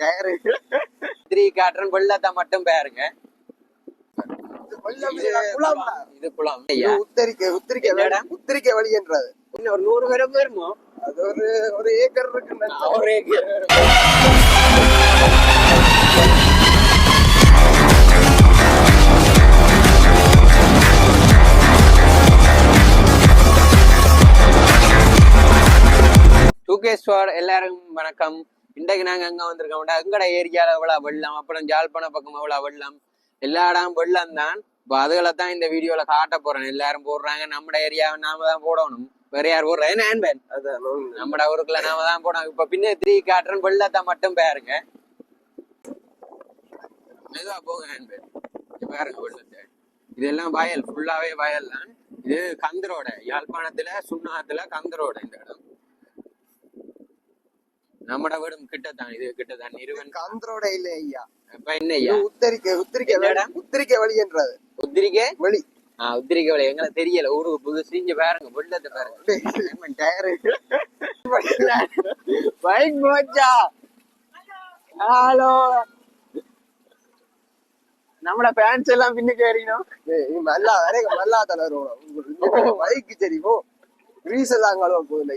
Tyre three cotton வெள்ளத்தை மட்டும் பாருங்க இது இல்ல, குளம் இது குளம் இது வழி இடம்? உத்தரிக்கை இன்னும் ஒரு நூறு பேரும் வருமோ அது ஒரு ஒரு ஏக்கர் இருக்கு ஒரே டூகேஸ்வர் எல்லாருக்கும் வணக்கம் இன்றைக்கு நாங்க எங்க வந்திருக்கோம்டா எங்கட ஏரியால எவ்வளவு வெள்ளம்? அப்புறம் ஜாழ்ப்பாண பக்கம் எவ்வளவு வெள்ளம்? எல்லா இடம் வெள்ளம் தான். இப்போ அதுகளை தான் இந்த வீடியோல காட்ட போறேன். எல்லாரும் போடுறாங்க. நம்ம ஏரியாவை நாம தான் போடணும். வேற யார் போடுறா? ஹேண்ட்பேன் அதான் நம்ம ஊருக்குள்ள நாம தான் போடணும். இப்ப பின்ன த்ரீ காட்டுறேன் வெள்ளத்தை மட்டும் பாருங்க. மெதுவா போங்க ஹேண்ட்பேன் பாருங்க வெள்ளத்தை. இதெல்லாம் வயல். ஃபுல்லாவே வயல் தான். இது கந்தரோட. யாழ்ப்பாணத்துல சுண்ணாத்துல கந்தரோட இந்த இடம். நம்மட வீடும் கிட்டத்தான் இது கிட்டத்தான். இருவன் கந்தரோட இல்ல ஐயா. இப்ப என்ன ஐயா? உத்தரிக்கை உத்தரிக்கை வழி என்னடா? உத்தரிக்கை வழின்றது உத்திரிக்கை? வழி. ஆஹ் உத்திரிக்கை வழி. எங்களுக்கு தெரியல. ஊருக்கு புதுசு இங்க பாருங்க வெள்ளத்தை பாருங்க. டயரு பைக் போச்சா? ஹலோ நம்மட பேண்ட்ஸ் எல்லாம் பின்னுக்கு ஏறினோம். மல்லா வரைக்கும் மல்லா தளரும் பைக்கு சரி போ. கிரீஸ் எல்லாம் கழுவ போகுது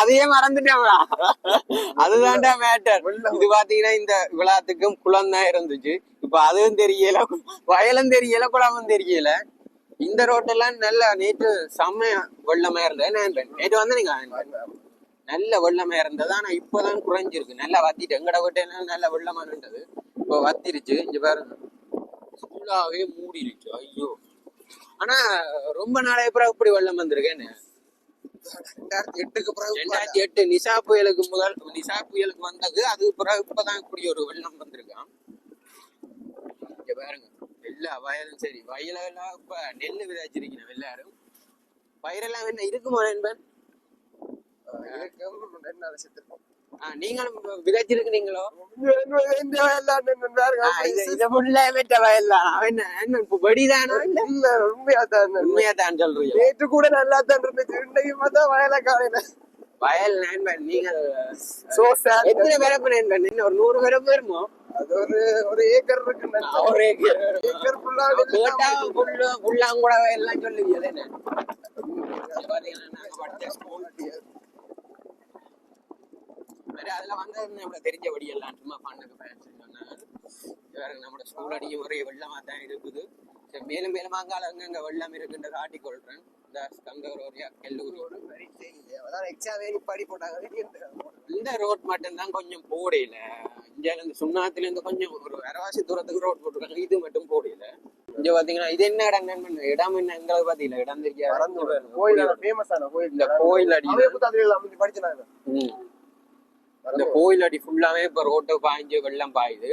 அதையே மறந்துட்டேன்டா அதுதான்டா மேட்டர் இது பாத்தீங்கன்னா இந்த விழாத்துக்கும் குளம் தான் இருந்துச்சு. இப்ப அதுவும் தெரியல. வயலும் தெரியல குளமும் தெரியல. இந்த ரோட்டெல்லாம் நல்ல நேற்று செம்ம வெள்ளமா இருந்தது. நேற்று வந்து நீங்க நல்ல வெள்ளமா இருந்தது. ஆனா இப்பதான் குறைஞ்சிருக்கு. நல்லா வத்திட்டு எங்கட வீட்டெல்லாம் நல்ல வெள்ளமா இருந்தது இப்போ வத்திருச்சு. இங்க பாருங்க. ஃபுல்லாவே மூடிருச்சு. ஐயோ. ஆனா ரொம்ப நாளைய பிறகு இப்படி வெள்ளம் வந்திருக்கேன்னு ரெண்டாயிரத்தி எட்டுக்கு பிறகு ரெண்டாயிரத்தி எட்டு நிசா புயலுக்கு முதல் நிசா புயலுக்கு வந்தது. அது பிறகு இப்பதான் இப்படி ஒரு வெள்ளம் வந்திருக்கான் இங்க பாருங்க. எல்லா வயலும் சரி. வயலெல்லாம் இப்ப நெல் விதைச்சிருக்கணும் எல்லாரும். பயிரெல்லாம் என்ன இருக்குமா என்பன் நாள் செத்துருக்கோம். நீங்களும் விதைச்சிருக்கிறீங்களோ இது ஃபுல்லா வெட்ட வயல் தான் அவன் வெடிதானோ? இல்ல உண்மையா தான் உண்மையா தான் சொல்றீங்க. நேற்று கூட நல்லா தான் இருந்துச்சு இன்னைக்கு பார்த்தா வயல காலையில. வயல் நண்பன் நீங்கள் சோ sad. எத்தனை பிறப்பு நண்பன்? இன்னும் ஒரு நூறு பிறப்பு வருமோ? அது ஒரு ஒரு ஏக்கர் இருக்கு ஒரு ஏக்கர் ஃபுல்லா கேட்டா புல்லு புல்லாங்குட எல்லாம் சொல்லுவீங்க என்ன? பாத்தீங்கன்னா நாங்க படிச்ச ஸ்கூல் வேற அதுல வந்து நம்மளுக்கு தெரிஞ்ச வழி எல்லாம் சும்மா பண்ணுக்கு ஃபேன்ஸ் சொன்னாங்க வேற நம்ம ஸ்கூல் அடியும் ஒரே வெள்ளமா தான் இருக்குது. மேலும் மேலும் அங்கால அங்கங்க வெள்ளம் இருக்குன்ற காட்டிக் கொள்றேன் இந்த கந்தகரோரியா கல்லூரி அதான் எக்ஸாம் ஏறி படி போட்டாங்க இந்த ரோட் மட்டும்தான் கொஞ்சம் போடையில இங்க இருந்து சுண்ணாத்துல இருந்து கொஞ்சம் ஒரு அரவாசி தூரத்துக்கு ரோட் போட்டிருக்காங்க. இது மட்டும் போடையில இங்க பாத்தீங்கன்னா இது என்ன இடம் இடம் என்ன எங்களுக்கு பாத்தீங்களா இடம் தெரியாது. கோயில் ஃபேமஸ் ஆன கோயில். இந்த கோயில் அடி அவைய இந்த கோயில் அடி ஃபுல்லாவே இப்ப ரோட்டு பாய்ஞ்சு வெள்ளம் பாயுது.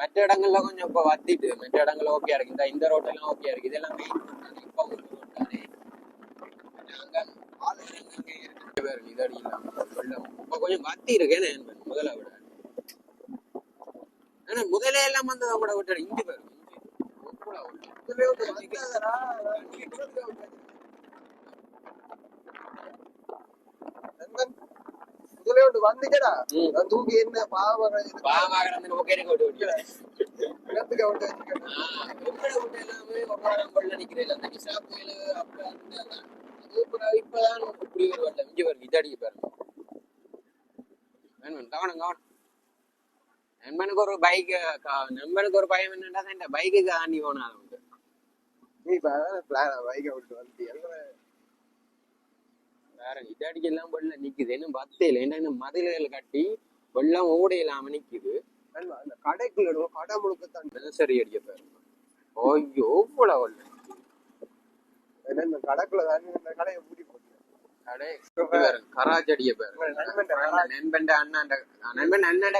மற்ற இடங்கள்ல கொஞ்சம் இப்ப வத்திட்டு மற்ற இடங்கள்ல ஓகே இருக்கு. இந்த இந்த ரோட்டெல்லாம் ஓகே இருக்கு. இதெல்லாம் மெயின் இப்ப ஒரு road வெள்ளம் கொஞ்சம் வத்தி முதல்ல விட. ஆனா முதல்ல எல்லாம் வந்து அவங்களோட விட்டு இஞ்சி இஞ்சி எவ்வளவு வெள்ளம். இதுலயே வந்து வந்தாதடா. நண்பன், இதுலயே ஒன்று வந்துச்சடா ம். நான் தூக்கி என்ன பாவம் பாவமாக இருந்து ஓகே விட்டு விட்டு இடத்துக்கு விட்டு வச்சுக்கணும் ஆஹ் எவ்வளவு விட்டு எல்லாமே ஒவ்வொரு வெள்ளம் நிக்கிறேன் அந்த நிசா புயல் அப்ப இருந்ததான் அது அப்புறம் இப்பதான் இப்படி ஒரு வெள்ளம் இஞ்சி வருது இது அடிக்க பாருங்க கவனம் கவனம் நண்பனுக்கு ஒரு பைக் நண்பனுக்கு ஒரு பயம் இந்த பைக்கு தாண்டி போனா அது உண்டு நீ பிளான் பைக்கை விட்டு வந்து வேற இது அடிக்க எல்லாம் வெள்ளம் நிக்குது. இன்னும் பத்தையில ஏன்னா இன்னும் மதில்கள் கட்டி வெள்ளம் ஓட இல்லாம நிக்குது. அந்த கடைக்குள்ள கடை முழுக்க தான். தினசரி அடிக்க பாருங்க ஐயோ இவ்வளவு வெள்ளம் என்ன இந்த கடைக்குள்ள தான். இந்த கடையை போட்டு. கடை பாருங்க, கராச்சடிய பேரு நண்பன் அண்ணாண்ட நண்பன் அண்ணாண்ட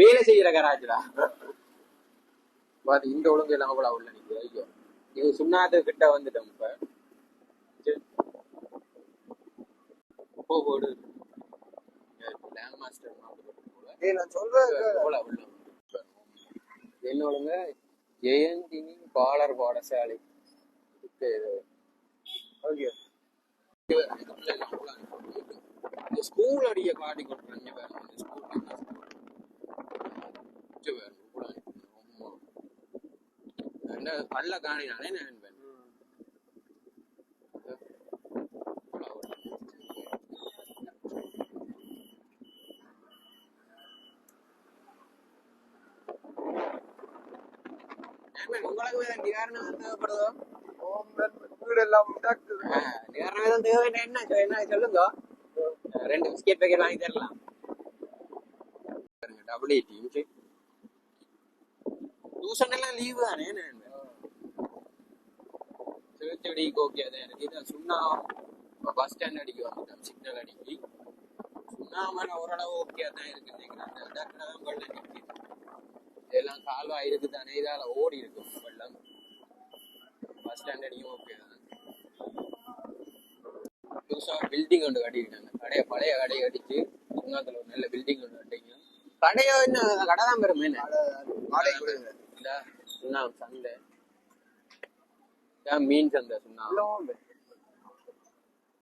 வேலை செய்யற கராஜ்டா? பாத்து இந்த ஒழுங்கு எல்லாம் கூட உள்ள நிக்குது. ஐயோ. இது சுண்ணாத்து கிட்ட வந்துட்டோம் இப்ப. போ போடு லேண்ட் மாஸ்டர் நான் சொல்றேன் போல உள்ள. என்ன ஒழுங்க? ஜெயந்தினி பாலர் பாடசாலை. இதுக்கு இது. ஓகே. இந்த ஸ்கூல் அடிய காட்டி கொடுக்குறாங்க பாருங்க இந்த ஸ்கூல் என்ன கல்ல காணினாலே நான் உங்களுக்கு வேற நிவாரணம் தேவைப்படுதோ வீடு எல்லாம் டாக்டர் நிவாரணம் எதுவும் தேவை என்ன என்ன சொல்லுங்க ரெண்டு பிஸ்கெட் பேக்கெட் வாங்கி தரலாம் டபுள் எயிட்டி டியூஷன் எல்லாம் லீவு தானே திருச்செடி ஓகே அதான் எனக்கு இதான் சுண்ணா பஸ் ஸ்டாண்ட் அடிக்க வந்துட்டேன் சிக்னல் அடிக்கி சுண்ணாமலை ஓரளவு ஓகே தான் இருக்கு நினைக்கிறேன் அந்த இடத்துல தான் வெள்ளம் நிற்கிது இதெல்லாம் கால்வா இருக்கு தானே இதால ஓடி இருக்கும் வெள்ளம். பஸ் ஸ்டாண்ட் அடிக்கும் ஓகே தான். புதுசா பில்டிங் ஒன்று கட்டியிருக்காங்க. கடைய பழைய கடையை கட்டிச்சு சுண்ணாத்துல ஒரு நல்ல பில்டிங் ஒன்று கட்டிங்க. கடையோ என்ன கடை தான் பெருமை இல்ல. சந்தை. மீன் சந்தை எல்லாம்